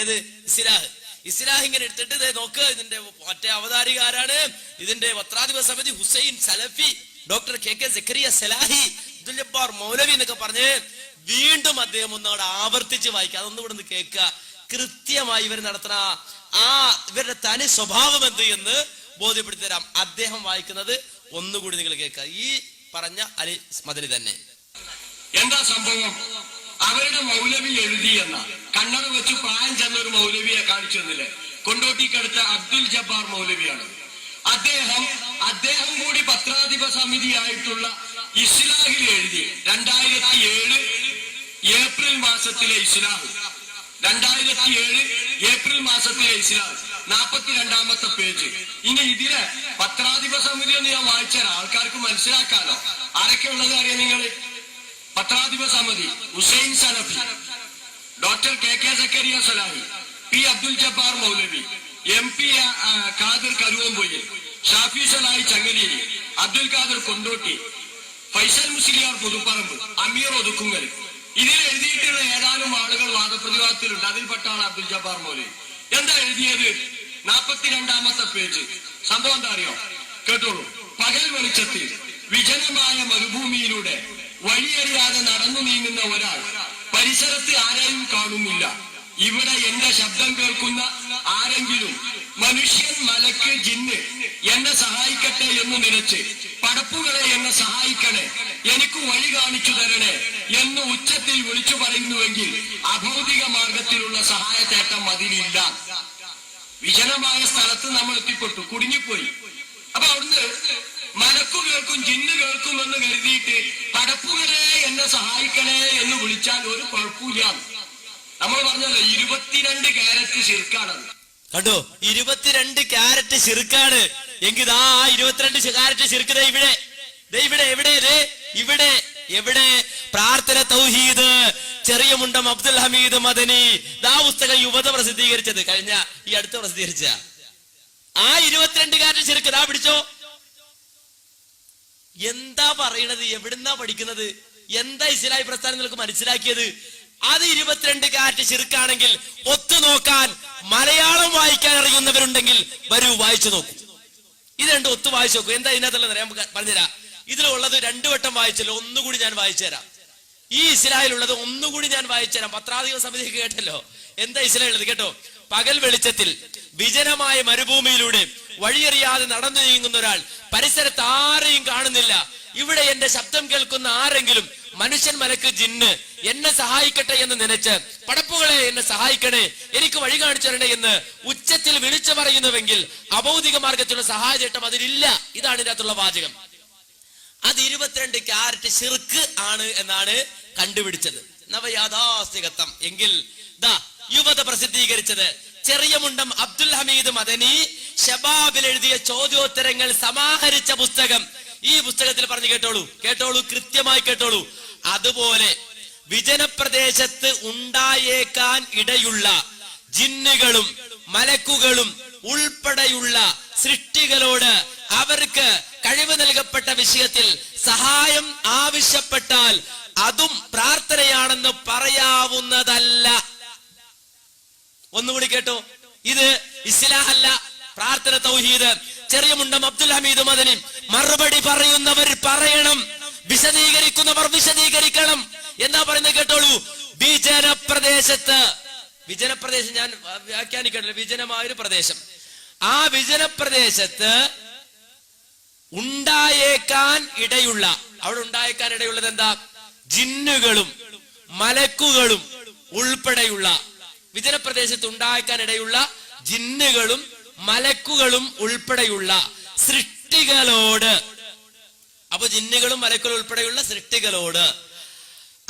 ഏത്? Islah. Islah ഇങ്ങനെ എടുത്തിട്ട് നോക്ക് ഇതിന്റെ മറ്റേ അവതാരിക ആരാണ് ഇതിന്റെ പത്രാധിപ സമിതി Hussain Salafi doctor K K Zakariya Salahi Abdul Maulavi എന്നൊക്കെ പറഞ്ഞ് വീണ്ടും അദ്ദേഹം ഒന്നവിടെ ആവർത്തിച്ച് വായിക്കുക. അതൊന്നും ഇവിടെ നിന്ന് കേൾക്കുക. കൃത്യമായി ഇവർ നടത്തുന്ന ആ ഇവരുടെ തനി സ്വഭാവം എന്ത് എന്ന് ബോധ്യപ്പെടുത്തി തരാം അദ്ദേഹം വായിക്കുന്നത് ഒന്നുകൂടി നിങ്ങൾ കേൾക്കുക. ഈ പറഞ്ഞ അലി മദരി തന്നെ. എന്താ സംഭവം? അവരുടെ മൗലവി എഴുതി എന്ന. കണ്ണട വെച്ച് പ്രായം ചെന്ന ഒരു മൗലവിയെ കാണിച്ചു തന്നില്ലേ? കൊണ്ടോട്ടിക്കടുത്ത അബ്ദുൽ ജബ്ബാർ മൗലവിയാണ്. അദ്ദേഹം അദ്ദേഹം കൂടി പത്രാധിപ സമിതിയായിട്ടുള്ള ഇസ്ലാഹിൽ എഴുതി. രണ്ടായിരത്തി ഏഴ് ഏപ്രിൽ മാസത്തിലെ ഇസ്ലാഹ്. രണ്ടായിരത്തി ഏഴ് ഏപ്രിൽ മാസത്തിലെ ഇസ്ലാം നാപ്പത്തിരണ്ടാമത്തെ പേജ്. ഇനി ഇതിലെ പത്രാധിപ സമിതി എന്ന് ഞാൻ വായിച്ചാൽ ആൾക്കാർക്ക് മനസ്സിലാക്കാലോ. ആരൊക്കെ ഉള്ളത് അറിയാം നിങ്ങൾ? പത്രാധിപ സമിതി Hussain Salafi doctor K K Zakariya Salahi P Abdul Jabbar Maulavi M P Khadir Karuvampoyil Shafi Salahi Changaleri Abdul Khadir Kondotty Faisal Musliyar Puthuparamba Ameer Othukkungal ഇതിൽ എഴുതിയിട്ടുള്ള ഏതാനും ആളുകൾ വാദപ്രതിവാദത്തിലുണ്ട്. അതിൽപ്പെട്ട ആൾ അബ്ദുൽ ജബ്ബാർ മൗലവി. എന്താ എഴുതിയത്? നാൽപ്പത്തിരണ്ടാമത്തെ പേജ്. സംഭവം എന്താ അറിയോ? കേട്ടോളൂ. പകൽ വെളിച്ചത്തിൽ വിജനമായ മരുഭൂമിയിലൂടെ വഴിയറിയാതെ നടന്നു നീങ്ങുന്ന ഒരാൾ പരിസരത്ത് ആരെയും കാണുന്നില്ല. ഇവിടെ എന്റെ ശബ്ദം കേൾക്കുന്ന ആരെങ്കിലും മനുഷ്യൻ മലക്ക് ജിന്ന് എന്നെ സഹായിക്കട്ടെ എന്ന് നിലച്ച് പടപ്പുകളെ എന്നെ സഹായിക്കണേ എനിക്ക് വഴി കാണിച്ചു തരണേ എന്ന് ഉച്ചത്തിൽ വിളിച്ചു പറയുന്നുവെങ്കിൽ അഭൗതിക മാർഗത്തിലുള്ള സഹായത്തേട്ടം അതിലില്ല. വിജനമായ സ്ഥലത്ത് നമ്മൾ എത്തിപ്പെട്ടു കുടുങ്ങിപ്പോയി. അപ്പൊ അവിടുന്ന് മലക്കു കേൾക്കും ജിന്ന് കേൾക്കും എന്ന് കരുതിയിട്ട് പടപ്പുകളെ എന്നെ സഹായിക്കണേ എന്ന് വിളിച്ചാൽ ഒരു കുഴപ്പമില്ല. നമ്മൾ പറഞ്ഞല്ലോ ഇരുപത്തിരണ്ട് ക്യാരറ്റ് ശിർക്കാണത്. കണ്ടോ? ഇരുപത്തിരണ്ട് ക്യാരറ്റ് ചെറുക്കാണ് എങ്കിൽ ആ ഇരുപത്തിരണ്ട് ക്യാരറ്റ് ദേ ഇവിടെ. ഇവിടെ എവിടെ ഇവിടെ എവിടെ? പ്രാർത്ഥന തൗഹീദ്. ചെറിയ മുണ്ടം അബ്ദുൽ ഹമീദ് മദനി. ദാ പുസ്തകം യുവത പ്രസിദ്ധീകരിച്ചത്. കഴിഞ്ഞ ഈ അടുത്ത് പ്രസിദ്ധീകരിച്ച. ആ ഇരുപത്തിരണ്ട് കാരറ്റ് ചെറുക്കതാ ദാ പിടിച്ചോ. എന്താ പറയണത്? എവിടുന്നാ പഠിക്കുന്നത്? എന്താ ഇസ്ലായി പ്രസ്ഥാനം നിങ്ങൾക്ക് മനസ്സിലാക്കിയത്? അത് ഇരുപത്തിരണ്ട് കാറ്റ് ചെറുക്കാണെങ്കിൽ ഒത്തു നോക്കാൻ മലയാളം വായിക്കാൻ അറിയുന്നവരുണ്ടെങ്കിൽ വരൂ വായിച്ചു നോക്കൂ. ഇത് രണ്ടും ഒത്തു വായിച്ചു നോക്കൂ. എന്താ ഇതിനകത്തുള്ളത്? ഞാൻ പറഞ്ഞുതരാം. ഇതിലുള്ളത് രണ്ടു വട്ടം വായിച്ചല്ലോ ഒന്നുകൂടി ഞാൻ വായിച്ചു തരാം. ഈ ഇസ്രായേലുള്ളത് ഒന്നുകൂടി ഞാൻ വായിച്ചു തരാം. പത്രാധിപ സമിതി കേട്ടല്ലോ. എന്താ ഇസ്രായേലുള്ളത് കേട്ടോ. പകൽ വെളിച്ചത്തിൽ വിജനമായ മരുഭൂമിയിലൂടെ വഴിയറിയാതെ നടന്നു നീങ്ങുന്ന ഒരാൾ പരിസരത്ത് ആരെയും കാണുന്നില്ല. ഇവിടെ എന്റെ ശബ്ദം കേൾക്കുന്ന ആരെങ്കിലും മനുഷ്യൻ മലക്ക് ജിന്ന് എന്നെ സഹായിക്കട്ടെ എന്ന് നനച്ച് പടപ്പുകളെ എന്നെ സഹായിക്കണേ എനിക്ക് വഴി കാണിച്ചു തരണേ എന്ന് ഉച്ചത്തിൽ വിളിച്ചു പറയുന്നുവെങ്കിൽ അഭൗതിക മാർഗത്തിലുള്ള സഹായചേട്ടം അതിലില്ല. ഇതാണ് ഇതിനകത്തുള്ള വാചകം. അത് ഇരുപത്തിരണ്ട് ക്യാരറ്റ് ഷിർക്ക് ആണ് എന്നാണ് കണ്ടുപിടിച്ചത്. നവയാഥാസ്ഥികത്വം. എങ്കിൽ യുവത പ്രസിദ്ധീകരിച്ചത് ചെറിയ മുണ്ടം അബ്ദുൽ ഹമീദ് മദനി ഷബാബിൽ എഴുതിയ ചോദ്യോത്തരങ്ങൾ സമാഹരിച്ച പുസ്തകം ഈ പുസ്തകത്തിൽ പറഞ്ഞു കേട്ടോളൂ. കേട്ടോളൂ കൃത്യമായി കേട്ടോളൂ. അതുപോലെ വിജനപ്രദേശത്ത് ഉണ്ടായേക്കാൻ ഇടയുള്ള ജിന്നുകളും മലക്കുകളും ഉൾപ്പെടെയുള്ള സൃഷ്ടികളോട് അവർക്ക് കഴിവ് നൽകപ്പെട്ട വിഷയത്തിൽ സഹായം ആവശ്യപ്പെട്ടാൽ അതും പ്രാർത്ഥനയാണെന്ന് പറയാവുന്നതല്ല. ഒന്നുകൂടി കേട്ടോ. ഇത് ഇസ്ലാഹല്ല പ്രാർത്ഥന തൗഹീദ്. ചെറിയ മുണ്ടം അബ്ദുൽ ഹമീദ് മദനി മറുപടി പറയുന്നവർ പറയണം. വിശദീകരിക്കുന്നവർ വിശദീകരിക്കണം. എന്താ പറയുന്നത് കേട്ടോളൂ? വിജനപ്രദേശത്ത് വിജനപ്രദേശം ഞാൻ വ്യാഖ്യാനിക്കണ്ടല്ലോ. വിജനമായ ഒരു പ്രദേശം. ആ വിജനപ്രദേശത്ത് ഉണ്ടായേക്കാൻ ഇടയുള്ള അവിടെ ഉണ്ടായേക്കാൻ ഇടയുള്ളത് എന്താ? ജിന്നുകളും മലക്കുകളും ഉൾപ്പെടെയുള്ള വിജനപ്രദേശത്ത് ഉണ്ടായേക്കാൻ ഇടയുള്ള ജിന്നുകളും മലക്കുകളും ഉൾപ്പെടെയുള്ള സൃഷ്ടികളോട്. അപ്പൊ ജിന്നുകളും മലക്കളും ഉൾപ്പെടെയുള്ള സൃഷ്ടികളോട്.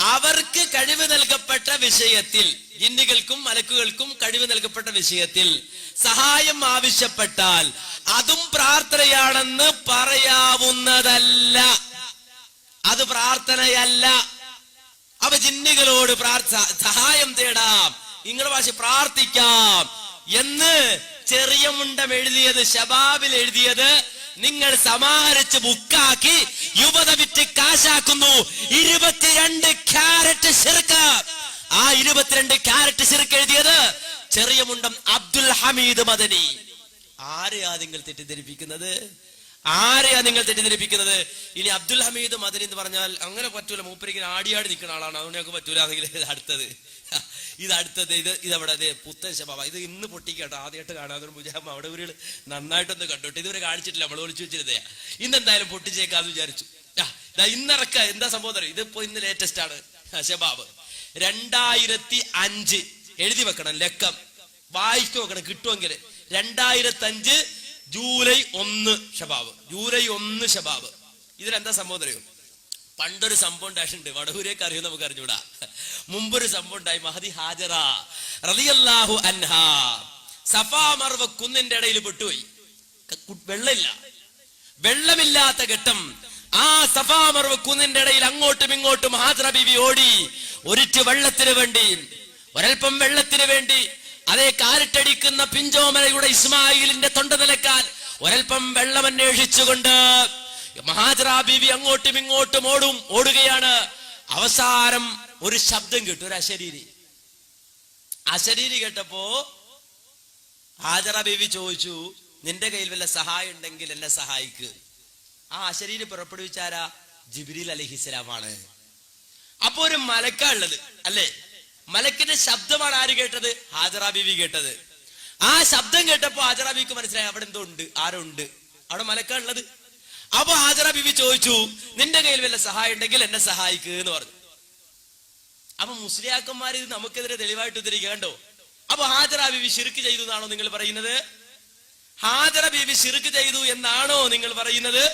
അവർക്ക് കഴിവ് നൽകപ്പെട്ട വിഷയത്തിൽ ജിന്നുകൾക്കും മലക്കുകൾക്കും കഴിവ് നൽകപ്പെട്ട വിഷയത്തിൽ സഹായം ആവശ്യപ്പെട്ടാൽ അതും പ്രാർത്ഥനയാണെന്ന് പറയാവുന്നതല്ല. അത് പ്രാർത്ഥനയല്ല. അവ ജിന്നുകളോട് സഹായം തേടാം. നിങ്ങളുടെ ഭാഷ പ്രാർത്ഥിക്കാം. എന്ന് ചെറിയ മുണ്ടം എഴുതിയത് ഷബാബിൽ എഴുതിയത് നിങ്ങൾ സമാഹരിച്ച് ബുക്കാക്കി യുവത വിറ്റ് കാശാക്കുന്നു. ഇരുപത്തിരണ്ട് ക്യാരറ്റ് ശിർക്ക്. ആ ഇരുപത്തിരണ്ട് ക്യാരറ്റ് ശിർക്ക് എഴുതിയത് ചെറിയ മുണ്ടം അബ്ദുൽ ഹമീദ് മദനി. ആരെയാ നിങ്ങൾ തെറ്റിദ്ധരിപ്പിക്കുന്നത്? ആരെയാ നിങ്ങൾ തെറ്റിദ്ധരിപ്പിക്കുന്നത്? ഇനി അബ്ദുൽ ഹമീദ് മദനി എന്ന് പറഞ്ഞാൽ അങ്ങനെ പറ്റൂല. മൂപ്പരിക്ക് ആടിയാടി നിൽക്കുന്ന ആളാണ്. അതുകൊണ്ട് ഞങ്ങൾക്ക് പറ്റൂലാണെങ്കിൽ ഇത് അടുത്തത്. ഇത് അടുത്തത്. ഇത് ഇതവിടെ അതെ പുത്തൻ ശബാബ. ഇത് ഇന്ന് പൊട്ടിക്കട്ടോ. ആദ്യമായിട്ട് കാണാതെ മുജാഹം അവിടെ ഒരു നന്നായിട്ടൊന്ന് കണ്ടോട്ടെ. ഇതുവരെ കാണിച്ചിട്ടില്ല. നമ്മൾ ഒളിച്ചു വെച്ചിരുന്നേ ഇന്ന് എന്തായാലും പൊട്ടിച്ചേക്കാന്ന് വിചാരിച്ചു. ഇന്നിറക്ക. എന്താ സംഭവം അറിയാം? ഇതിപ്പോ ഇന്ന് ലേറ്റസ്റ്റ് ആണ്. ശബാബ്. രണ്ടായിരത്തി അഞ്ച് എഴുതി വെക്കണം. ലക്കം. വായിച്ചു നോക്കണം കിട്ടുമെങ്കിൽ രണ്ടായിരത്തി അഞ്ച് ജൂലൈ ഒന്ന് ഷബാബ് ജൂലൈ ഒന്ന് ഷബാബ് ഇതിലെന്താ സംഭവം അറിയോ? പണ്ടൊരു സംഭവം ഉണ്ടായിട്ടുണ്ട്. വടഹൂരേക്ക് അറിയോ നമുക്ക് അറിഞ്ഞൂടാ മുമ്പൊരു സംഭവം ഉണ്ടായി. മഹദി ഹാജറ റളിയല്ലാഹു അൻഹ. സഫാ മർവ കുന്നിന്റെ ഇടയിൽ പെട്ടുപോയി. വെള്ളമില്ല. വെള്ളമില്ലാത്ത ഘട്ടം ആ സഫാ മർവ കുന്നിന്റെ ഇടയിൽ അങ്ങോട്ടും ഇങ്ങോട്ടും ഹാജറ ബിബി ഓടി. ഒരിറ്റ് വെള്ളത്തിന് വേണ്ടി ഒരൽപ്പം വെള്ളത്തിന് വേണ്ടി അതേ കാരിട്ടടിക്കുന്ന പിഞ്ചോമലയുടെ ഇസ്മായിലിന്റെ തൊണ്ട നിലക്കാൻ ഒരൽപ്പം വെള്ളം അന്വേഷിച്ചുകൊണ്ട് മഹാജറാ ബീവി അങ്ങോട്ടും ഇങ്ങോട്ടും ഓടും ഓടുകയാണ്. അവസാനം ഒരു ശബ്ദം കേട്ടു ഒരു അശരീരി. അശരീരി കേട്ടപ്പോ ഹാജറ ബീവി ചോദിച്ചു നിന്റെ കയ്യിൽ വല്ല സഹായം ഉണ്ടെങ്കിൽ എന്നെ സഹായിക്ക്. ആ അശരീരി പുറപ്പെടുവിച്ചാരാ ജിബ്രീൽ അലഹിസ്ലാമാണ് അപ്പൊ ഒരു മലക്കാ ഉള്ളത് അല്ലേ? മലക്കിന്റെ ശബ്ദമാണ് ആര് കേട്ടത്? ഹാജറ ബീവി കേട്ടത്. ആ ശബ്ദം കേട്ടപ്പോ ഹാജറ ബീവിക്ക് മനസ്സിലായി അവിടെ എന്തോ ഉണ്ട് ആരോ ഉണ്ട് അവിടെ മലക്കാണുള്ളത് അപ്പൊ ഹാജറ ബീവി ചോദിച്ചു നിന്റെ കയ്യിൽ വല്ല സഹായം ഉണ്ടെങ്കിൽ എന്നെ സഹായിക്കുക എന്ന് പറഞ്ഞു. അപ്പൊ മുസ്ലിയാക്കന്മാർ ഇത് നമുക്കെതിരെ തെളിവായിട്ട് ഉദ്ധരിക്കുക കണ്ടോ? അപ്പൊ ഹാജറ ബീവി ശിർക്ക് ചെയ്തു എന്നാണോ നിങ്ങൾ പറയുന്നത്? ഹാജറ ബീവി ശിർക്ക് ചെയ്തു എന്നാണോ നിങ്ങൾ പറയുന്നത്?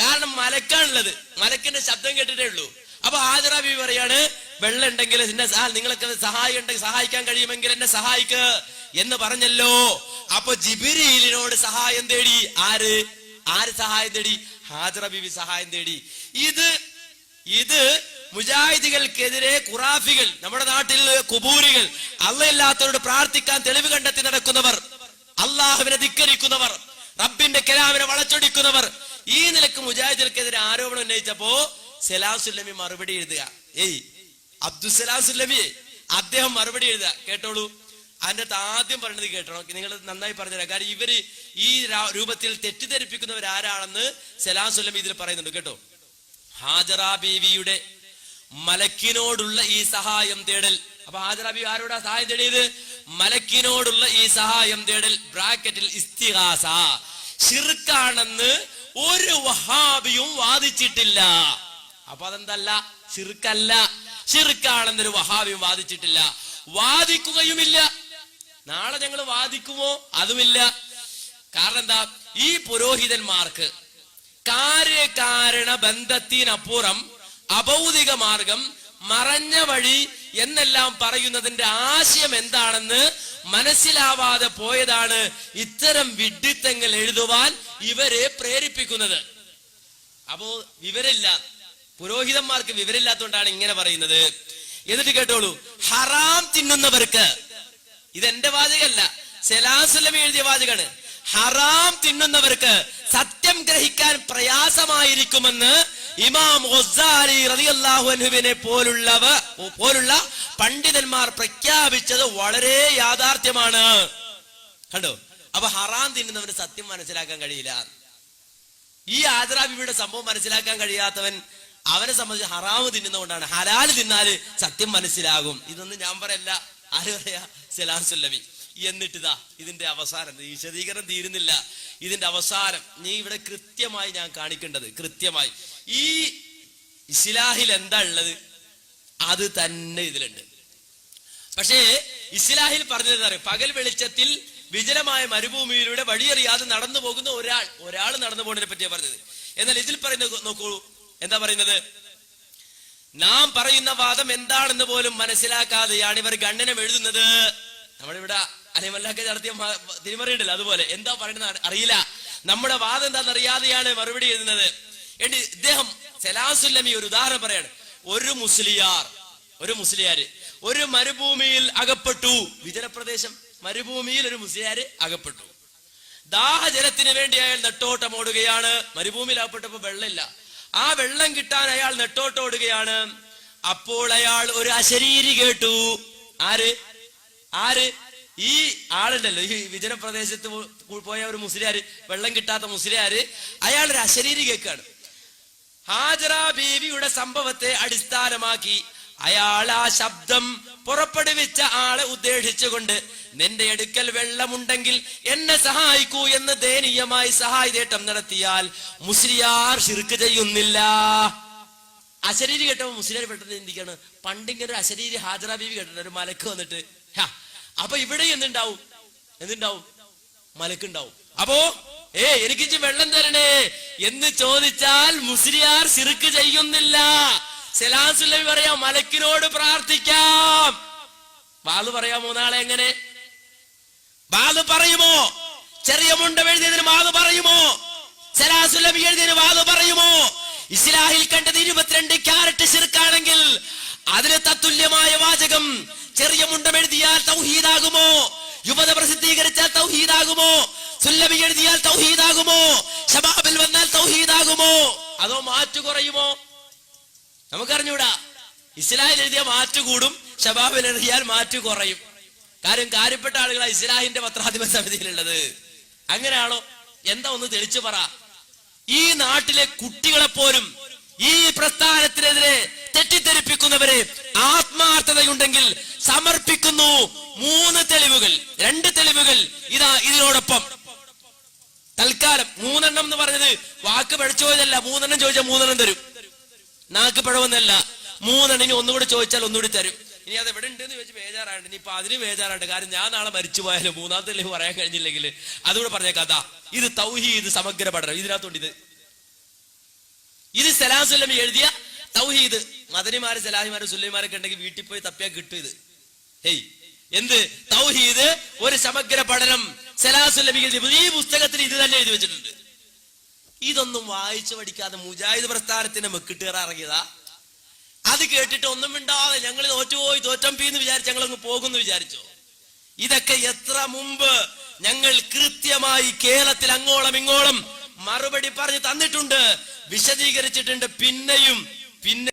കാരണം മലക്കാണുള്ളത് മലക്കിന്റെ ശബ്ദം കേട്ടിട്ടേ ഉള്ളൂ. അപ്പൊ ഹാജറ ബീവി പറയാണ് വെള്ളം ഉണ്ടെങ്കിൽ എന്നെ നിങ്ങൾക്ക് സഹായം ഉണ്ടെങ്കിൽ സഹായിക്കാൻ കഴിയുമെങ്കിൽ എന്നെ സഹായിക്ക് എന്ന് പറഞ്ഞല്ലോ. അപ്പൊ ജിബിരിയിലിനോട് സഹായം തേടി. ആര്? ആര് സഹായം തേടി? ഹാജറ ബിബി സഹായം തേടി. ഇത് ഇത് മുജാഹിദികൾക്കെതിരെ ഖുറാഫികൾ നമ്മുടെ നാട്ടിൽ കുബൂരികൾ അള്ളയില്ലാത്തവരോട് പ്രാർത്ഥിക്കാൻ തെളിവ് കണ്ടെത്തി നടക്കുന്നവർ അള്ളാഹുവിനെ ധിക്കരിക്കുന്നവർ റബ്ബിന്റെ കലാമിനെ വളച്ചൊടിക്കുന്നവർ ഈ നിലയ്ക്ക് മുജാഹിദികൾക്കെതിരെ ആരോപണം ഉന്നയിച്ചപ്പോ സലാസുല്ലമി മറുപടി എഴുതുക. ഏയ് അബ്ദുസലാം സുല്ലബിയെ അദ്ദേഹം മറുപടി എഴുതുക. കേട്ടോളൂ. അതിന്റെ അകത്ത് ആദ്യം പറഞ്ഞത് കേട്ടോ നിങ്ങൾ നന്നായി പറഞ്ഞുതരാം. കാരണം ഇവർ ഈ രൂപത്തിൽ തെറ്റിദ്ധരിപ്പിക്കുന്നവർ ആരാണെന്ന് സലാം സുല്ലമി ഇതിൽ പറയുന്നുണ്ട്. കേട്ടോ. ഹാജറ ബീവിയുടെ മലക്കിനോടുള്ള ഈ സഹായം തേടൽ. അപ്പൊ ഹാജറ ബീവി ആരോടാ സഹായം തേടിയത്? മലക്കിനോടുള്ള ഈ സഹായം തേടൽ. ബ്രാക്കറ്റിൽ ഇസ്തിഹാസ ഷിർക്കാണെന്ന് ഒരു വഹാബിയും വാദിച്ചിട്ടില്ല. അപ്പൊ അതെന്തല്ല? ഷിർക്കല്ല ഷിർക്കാണെന്നൊരു വഹാബി വാദിച്ചിട്ടില്ല. വാദിക്കുകയുമില്ല. നാളെ ഞങ്ങൾ വാദിക്കുമോ? അതുമില്ല. കാരണം എന്താ ഈ പുരോഹിതന്മാർക്ക് കാര്യകാരണ ബന്ധത്തിനപ്പുറം അഭൗതിക മാർഗം മറഞ്ഞ വഴി എന്നെല്ലാം പറയുന്നതിന്റെ ആശയം എന്താണെന്ന് മനസ്സിലാവാതെ പോയതാണ് ഇത്തരം വിഡ്ഢിത്തങ്ങൾ എഴുതുവാൻ ഇവരെ പ്രേരിപ്പിക്കുന്നത്. അപ്പോ വിവരമില്ല. പുരോഹിതന്മാർക്ക് വിവരമില്ലാത്തതുകൊണ്ടാണ് ഇങ്ങനെ പറയുന്നത്. എന്നിട്ട് കേട്ടോളൂ ഹറാം തിന്നുന്നവർക്ക് ഇതെന്റെ വാചകല്ല സെലാസുലമി എഴുതിയ വാചകാണ് ഹറാം തിന്നുന്നവർക്ക് സത്യം ഗ്രഹിക്കാൻ പ്രയാസമായിരിക്കുമെന്ന് ഇമാം ഗൊസാലി റളിയല്ലാഹു അൻഹുവിനെ പോലുള്ളവ പോലുള്ള പണ്ഡിതന്മാർ പ്രഖ്യാപിച്ചത് വളരെ യാഥാർത്ഥ്യമാണ്. കണ്ടോ? അപ്പൊ ഹറാം തിന്നുന്നവന് സത്യം മനസ്സിലാക്കാൻ കഴിയില്ല. ഈ ആദരാബിയുടെ സംഭവം മനസ്സിലാക്കാൻ കഴിയാത്തവൻ അവനെ സംബന്ധിച്ച് ഹറാമ് തിന്നുന്നതുകൊണ്ടാണ്. ഹലാൽ തിന്നാൽ സത്യം മനസ്സിലാകും. ഇതൊന്നും ഞാൻ പറയല്ല. ആര് പറയാ? സലാം സുല്ലമി എന്നിട്ടിതാ ഇതിന്റെ അവസാനം. വിശദീകരണം തീരുന്നില്ല. ഇതിന്റെ അവസാനം നീ ഇവിടെ കൃത്യമായി ഞാൻ കാണിക്കേണ്ടത് കൃത്യമായി. ഈ ഇസ്ലാഹിൽ എന്താ ഉള്ളത്? അത് തന്നെ ഇതിലുണ്ട്. പക്ഷേ ഇസ്ലാഹിൽ പറഞ്ഞത് പകൽ വെളിച്ചത്തിൽ വിജലമായ മരുഭൂമിയിലൂടെ വഴിയറിയാതെ നടന്നു പോകുന്ന ഒരാൾ ഒരാൾ നടന്നു പോകുന്നതിനെ പറ്റിയാണ് പറഞ്ഞത്. എന്നാൽ ഇതിൽ പറയുന്നത് നോക്കൂ. എന്താ പറയുന്നത്? നാം പറയുന്ന വാദം എന്താണെന്ന് പോലും മനസ്സിലാക്കാതെയാണ് ഇവർ ഗണ്ണനം എഴുതുന്നത്. നമ്മളിവിടെ അലിമല്ലാക്കെ നടത്തിയ തിരിമറിയുണ്ടല്ലോ അതുപോലെ. എന്താ പറയുന്നത് അറിയില്ല. നമ്മുടെ വാദം എന്താണെന്ന് അറിയാതെയാണ് മറുപടി എഴുതുന്നത്. എന്റെ ഇദ്ദേഹം സലാസുല്ലമി ഒരു ഉദാഹരണം പറയാണ്. ഒരു മുസ്ലിയാർ ഒരു മുസ്ലിയാര് ഒരു മരുഭൂമിയിൽ അകപ്പെട്ടു. വിജനപ്രദേശം മരുഭൂമിയിൽ ഒരു മുസ്ലിയാര് അകപ്പെട്ടു. ദാഹജലത്തിന് വേണ്ടി അയാൾ നെട്ടോട്ടം ഓടുകയാണ്. മരുഭൂമിയിൽ അകപ്പെട്ടപ്പോ വെള്ളമില്ല. ആ വെള്ളം കിട്ടാൻ അയാൾ നെട്ടോട്ടോടുകയാണ്. അപ്പോൾ അയാൾ ഒരു അശരീരി കേട്ടു. ആര്? ആര്? ഈ ആളുണ്ടല്ലോ ഈ വിജന പ്രദേശത്ത് പോയ ഒരു മുസ്ലിയാര് വെള്ളം കിട്ടാത്ത മുസ്ലിയാര് അയാൾ ഒരു അശരീരി കേക്കാണ് ഹാജറ ബീവിയുടെ സംഭവത്തെ അടിസ്ഥാനമാക്കി അയാൾ ആ ശബ്ദം പുറപ്പെടുവിച്ച ആളെ ഉദ്ദേശിച്ചുകൊണ്ട് നിന്റെ അടുക്കൽ വെള്ളമുണ്ടെങ്കിൽ എന്നെ സഹായിക്കൂ എന്ന് ദയനീയമായി സഹായതേട്ടം നടത്തിയാൽ മുസ്ലിയാർ ശിർക്ക് ചെയ്യുന്നില്ല. അശരീരി കേട്ടപ്പോ മുസ്ലിയാർ പെട്ടെന്ന് ചിന്തിക്കാണ് പണ്ടിങ്ങനെ ഒരു അശരീരി ഹാജറ ബീവി കേട്ടിട്ടുണ്ട് ഒരു മലക്ക് വന്നിട്ട്. അപ്പൊ ഇവിടെ എന്തുണ്ടാവും? എന്തുണ്ടാവും? മലക്കുണ്ടാവും. അപ്പോ ഏ എനിക്ക് വെള്ളം തരണേ എന്ന് ചോദിച്ചാൽ മുസ്ലിയാർ ശിർക്ക് ചെയ്യുന്നില്ല. സെലാസുല്ലമി പറയാം മലക്കിനോട് പ്രാർത്ഥിക്കാം. ബാലു പറയാം മൂന്നാളെ എങ്ങനെ? ബാലു പറയുമോ ചെറിയ മുണ്ട എഴുതിയതിന് ബാലു പറയുമോ സെലാസുല്ലമി എഴുതിയതിന് ബാലു പറയുമോ? ഇസ്ലാഹിൽ കണ്ടത് ഇരുപത്തിരണ്ട് ക്യാരറ്റ് ശിർക്കാണെങ്കിൽ അതിന് തത്തുല്യമായ വാചകം ചെറിയ മുണ്ടം എഴുതിയാൽ തൗഹീദാകുമോ? യുവത പ്രസിദ്ധീകരിച്ചാൽ തൗഹീദാകുമോ? സുല്ലബി എഴുതിയാൽ തൗഹീദാകുമോ? ഷബാബിൽ വന്നാൽ തൗഹീദാകുമോ? അതോ മാറ്റു കുറയുമോ? നമുക്കറിഞ്ഞൂടാ. ഇസ്ലാഹിൽ എഴുതിയ മാറ്റു കൂടും ഷബാബിൽ എഴുതിയാൽ മാറ്റു കുറയും. കാര്യം കാര്യപ്പെട്ട ആളുകളാണ് ഇസ്ലാഹിന്റെ പത്രാധിപ സമിതിയിലുള്ളത്. അങ്ങനെയാണോ? എന്താ ഒന്ന് തെളിച്ചു പറ. ഈ നാട്ടിലെ കുട്ടികളെ പോലും ഈ പ്രസ്ഥാനത്തിനെതിരെ തെറ്റിദ്ധരിപ്പിക്കുന്നവരെ ആത്മാർത്ഥതയുണ്ടെങ്കിൽ സമർപ്പിക്കുന്നു. മൂന്ന് തെളിവുകൾ രണ്ട് തെളിവുകൾ ഇതാ ഇതിനോടൊപ്പം. തൽക്കാലം മൂന്നെണ്ണം എന്ന് പറഞ്ഞത് വാക്ക് പഠിച്ചു പോയതല്ല മൂന്നെണ്ണം ചോദിച്ചാൽ മൂന്നെണ്ണം തരും. നാക്ക് പിഴവെന്നല്ല. മൂന്നെണ്ണം ഇനി ഒന്നുകൂടി ചോദിച്ചാൽ ഒന്നുകൂടി തരും. ഇനി അത് എവിടെ ഉണ്ടെന്ന് ചോദിച്ച് വേജാറായിട്ട് ഇനി ഇപ്പൊ അതിന് വേജാറായിട്ട് കാരണം ഞാൻ നാളെ മരിച്ചു പോയാലും? മൂന്നാമത്തെ ലഹു പറയാൻ കഴിഞ്ഞില്ലെങ്കിൽ. അതുകൂടെ പറഞ്ഞ കഥ ഇത് തൗഹീദ് സമഗ്ര പഠനം. ഇതിനകത്തുണ്ട് ഇത്. ഇത് സലാം സുല്ലമി എഴുതിയ തൗഹീദ്. മദനിമാര് സലാഹിമാര് സുല്ലിമാരൊക്കെ ഉണ്ടെങ്കിൽ വീട്ടിൽ പോയി തപ്പിയാൽ കിട്ടും ഇത്. ഹെയ്. എന്ത്? തൗഹീദ് ഒരു സമഗ്ര പഠനം. സലാസുല്ലമി എഴുതി ഈ പുസ്തകത്തിൽ ഇത് തന്നെ എഴുതി വെച്ചിട്ടുണ്ട്. ഇതൊന്നും വായിച്ചു പഠിക്കാതെ മുജാഹിദ് പ്രസ്ഥാനത്തിന്റെ മെക്കിട്ടേറ ഇറങ്ങിയതാ. അത് കേട്ടിട്ട് ഒന്നും മിണ്ടാതെ ഞങ്ങൾ തോറ്റുപോയി തോറ്റമ്പി എന്ന് വിചാരിച്ച് ഞങ്ങൾ അങ്ങ് പോകുന്നു വിചാരിച്ചോ? ഇതൊക്കെ എത്ര മുമ്പ് ഞങ്ങൾ കൃത്യമായി കേരളത്തിൽ അങ്ങോളം ഇങ്ങോളം മറുപടി പറഞ്ഞ് തന്നിട്ടുണ്ട് വിശദീകരിച്ചിട്ടുണ്ട് പിന്നെയും പിന്നെ